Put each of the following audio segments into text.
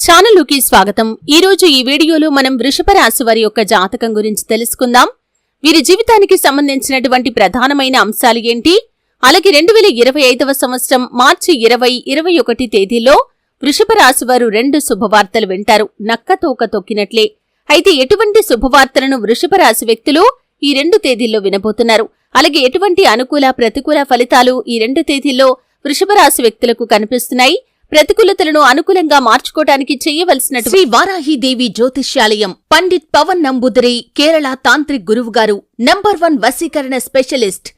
ఛానల్లోకి స్వాగతం. ఈ రోజు ఈ వీడియోలో మనం వృషభ రాశి వారి యొక్క జాతకం గురించి తెలుసుకుందాం. వీరి జీవితానికి సంబంధించినటువంటి ప్రధానమైన అంశాలు ఏంటి? అలాగే రెండు వేల ఇరవై ఐదవ సంవత్సరం మార్చి ఇరవై ఇరవై ఒకటి తేదీలో వృషభ రాశి వారు రెండు శుభవార్తలు వింటారు. నక్కతోక తొక్కినట్లే. అయితే ఎటువంటి శుభవార్తలను వృషభ రాశి వ్యక్తులు ఈ రెండు తేదీల్లో వినబోతున్నారు? అలాగే ఎటువంటి అనుకూల ప్రతికూల ఫలితాలు ఈ రెండు తేదీల్లో వృషభ రాశి వ్యక్తులకు కనిపిస్తున్నాయి? ప్రతికూలతలను అనుకూలంగా మార్చుకోవటానికి చేయవలసిన శ్రీ వారాహిదేవి జ్యోతిష్యాలయం పండిత్ పవన్ నంబుదరి కేరళ తాంత్రిక్ గురువు గారు నంబర్ వన్ వశీకరణ స్పెషలిస్ట్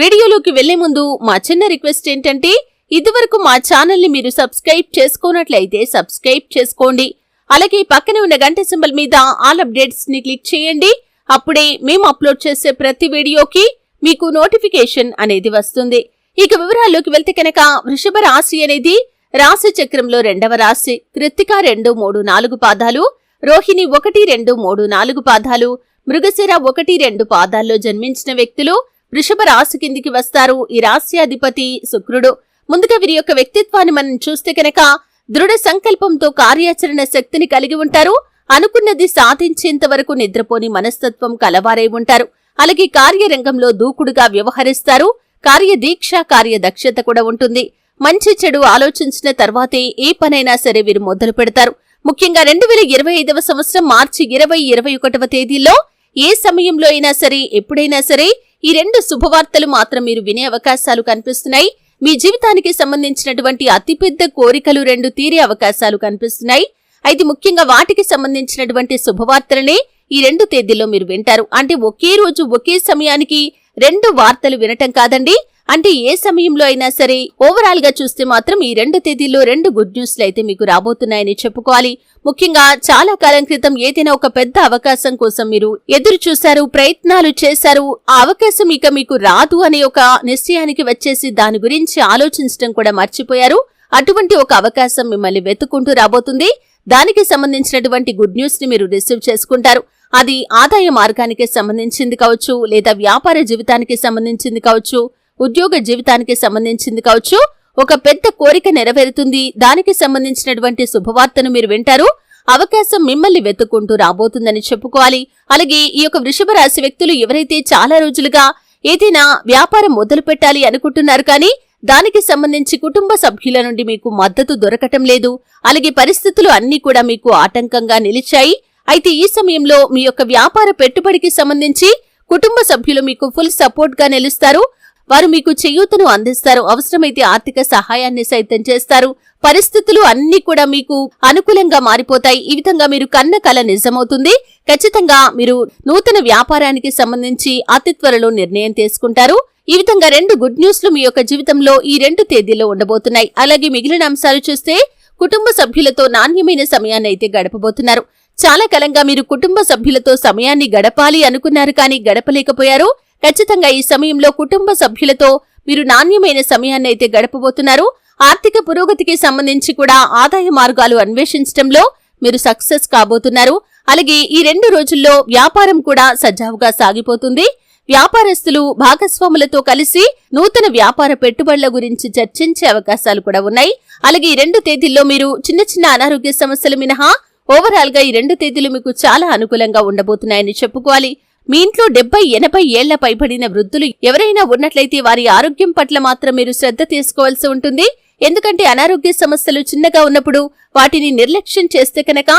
వీడియోలోకి వెళ్ళే ముందు మా చిన్న రిక్వెస్ట్ ఏంటంటే ఇదివరకు మా ఛానల్ని మీరు సబ్స్క్రైబ్ చేసుకోనట్లయితే సబ్స్క్రైబ్ చేసుకోండి. అలాగే పక్కనే ఉన్న గంట సింబల్ మీద ఆల్ అప్డేట్స్ని క్లిక్ చేయండి. అప్పుడే మేము అప్లోడ్ చేసే ప్రతి వీడియోకి మీకు నోటిఫికేషన్ అనేది వస్తుంది. ఇక వివరాల్లోకి వెళ్తే కనుక వృషభ రాశి అనేది రాశి చక్రంలో రెండవ రాశి. కృత్తిక రెండు మూడు నాలుగు పాదాలు. రోహిణి ఒకటి రెండు మూడు నాలుగు పాదాలు. మృగశిర ఒకటి రెండు పాదాల్లో జన్మించిన వ్యక్తులు. వృషభ రాశి కిందికి వస్తారు. ఈ రాశి అధిపతి శుక్రుడు. ముందుగా వీరి యొక్క వ్యక్తిత్వాన్ని మనం చూస్తే కనుక దృఢ సంకల్పంతో కార్యాచరణ శక్తిని కలిగి ఉంటారు. అనుకున్నది సాధించేంత వరకు నిద్రపోని మనస్తత్వం కలవారై ఉంటారు. అలాగే కార్యరంగంలో దూకుడుగా వ్యవహరిస్తారు. కార్యదీక్ష కార్యదక్షత కూడా ఉంటుంది. మంచి చెడు ఆలోచించిన తర్వాతే ఏ పనైనా సరే వీరు మొదలు పెడతారు. ముఖ్యంగా రెండు వేల ఇరవై ఐదవ సంవత్సరం మార్చి ఇరవై ఇరవై ఒకటవ తేదీలో ఏ సమయంలో అయినా సరే ఎప్పుడైనా సరే ఈ రెండు శుభవార్తలు మాత్రం మీరు వినే అవకాశాలు కనిపిస్తున్నాయి. మీ జీవితానికి సంబంధించినటువంటి అతిపెద్ద కోరికలు రెండు తీరే అవకాశాలు కనిపిస్తున్నాయి. అయితే ముఖ్యంగా వాటికి సంబంధించినటువంటి శుభవార్తలనే ఈ రెండు తేదీల్లో మీరు వింటారు. అంటే ఒకే రోజు ఒకే సమయానికి రెండు వార్తలు వినటం కాదండి. అంటే ఏ సమయంలో అయినా సరే ఓవరాల్గా చూస్తే మాత్రం ఈ రెండు తేదీల్లో రెండు గుడ్ న్యూస్లు అయితే మీకు రాబోతున్నాయని చెప్పుకోవాలి. ముఖ్యంగా చాలా కాలం క్రితం ఏదైనా ఒక పెద్ద అవకాశం కోసం మీరు ఎదురు చూశారు ప్రయత్నాలు చేశారు. ఆ అవకాశం ఇక మీకు రాదు అనే ఒక నిశ్చయానికి వచ్చేసి దాని గురించి ఆలోచించడం కూడా మర్చిపోయారు. అటువంటి ఒక అవకాశం మిమ్మల్ని వెతుక్కుంటూ రాబోతుంది. దానికి సంబంధించినటువంటి గుడ్ న్యూస్ని మీరు రిసీవ్ చేసుకుంటారు. అది ఆదాయ మార్గానికి సంబంధించింది కావచ్చు లేదా వ్యాపార జీవితానికి సంబంధించింది కావచ్చు ఉద్యోగ జీవితానికి సంబంధించింది కావచ్చు. ఒక పెద్ద కోరిక నెరవేరుతుంది. దానికి సంబంధించినటువంటి శుభవార్తను మీరు వింటారు. అవకాశం మిమ్మల్ని వెతుక్కుంటూ రాబోతుందని చెప్పుకోవాలి. అలాగే ఈ యొక్క వృషభ రాశి వ్యక్తులు ఎవరైతే చాలా రోజులుగా ఏదైనా వ్యాపారం మొదలు పెట్టాలి అనుకుంటున్నారు కానీ దానికి సంబంధించి కుటుంబ సభ్యుల నుండి మీకు మద్దతు దొరకటం లేదు. అలాగే పరిస్థితులు అన్నీ కూడా మీకు ఆటంకంగా నిలిచాయి. అయితే ఈ సమయంలో మీ యొక్క వ్యాపార పెట్టుబడికి సంబంధించి కుటుంబ సభ్యులు మీకు ఫుల్ సపోర్ట్గా నిలుస్తారు. వారు మీకు చేయూతను అందిస్తారు అవసరమైతే ఆర్థిక సహాయాన్ని సైతం చేస్తారు. పరిస్థితులు అన్ని కూడా మీకు అనుకూలంగా మారిపోతాయి. ఈ విధంగా మీరు కన్న కల నిజమవుతుంది. ఖచ్చితంగా మీరు నూతన వ్యాపారానికి సంబంధించి అతి త్వరలో నిర్ణయం తీసుకుంటారు. ఈ విధంగా రెండు గుడ్ న్యూస్లు మీ యొక్క జీవితంలో ఈ రెండు తేదీల్లో ఉండబోతున్నాయి. అలాగే మిగిలిన అంశాలు చూస్తే కుటుంబ సభ్యులతో నాణ్యమైన సమయాన్ని అయితే గడపబోతున్నారు. చాలా కాలంగా మీరు కుటుంబ సభ్యులతో సమయాన్ని గడపాలి అనుకున్నారు కానీ గడపలేకపోయారు. ఖచ్చితంగా ఈ సమయంలో కుటుంబ సభ్యులతో మీరు నాణ్యమైన సమయాన్ని అయితే గడపబోతున్నారు. ఆర్థిక పురోగతికి సంబంధించి కూడా ఆదాయ మార్గాలు అన్వేషించడంలో మీరు సక్సెస్ కాబోతున్నారు. అలాగే ఈ రెండు రోజుల్లో వ్యాపారం కూడా సజావుగా సాగిపోతుంది. వ్యాపారస్తులు భాగస్వాములతో కలిసి నూతన వ్యాపార పెట్టుబడుల గురించి చర్చించే అవకాశాలు కూడా ఉన్నాయి. అలాగే ఈ రెండు తేదీల్లో మీరు చిన్న చిన్న అనారోగ్య సమస్యలు మినహా ఓవరాల్గా ఈ రెండు తేదీలు మీకు చాలా అనుకూలంగా ఉండబోతున్నాయని చెప్పుకోవాలి. మీ ఇంట్లో డెబ్బై ఎనభై ఏళ్ళ పైబడిన వృద్ధులు ఎవరైనా ఉన్నట్లయితే వారి ఆరోగ్యం పట్ల మాత్రం మీరు శ్రద్ధ తీసుకోవాల్సి ఉంటుంది. ఎందుకంటే అనారోగ్య సమస్యలు చిన్నగా ఉన్నప్పుడు వాటిని నిర్లక్ష్యం చేస్తే కనుక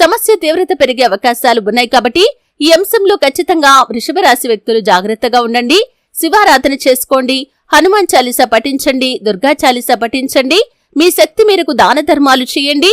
సమస్య తీవ్రత పెరిగే అవకాశాలు ఉన్నాయి కాబట్టి ఈ అంశంలో ఖచ్చితంగా వృషభ రాశి వ్యక్తులు జాగ్రత్తగా ఉండండి. శివారాధన చేసుకోండి. హనుమాన్ చాలీసా పఠించండి. దుర్గా చాలీసా పఠించండి. మీ శక్తి మేరకు దాన ధర్మాలు చేయండి.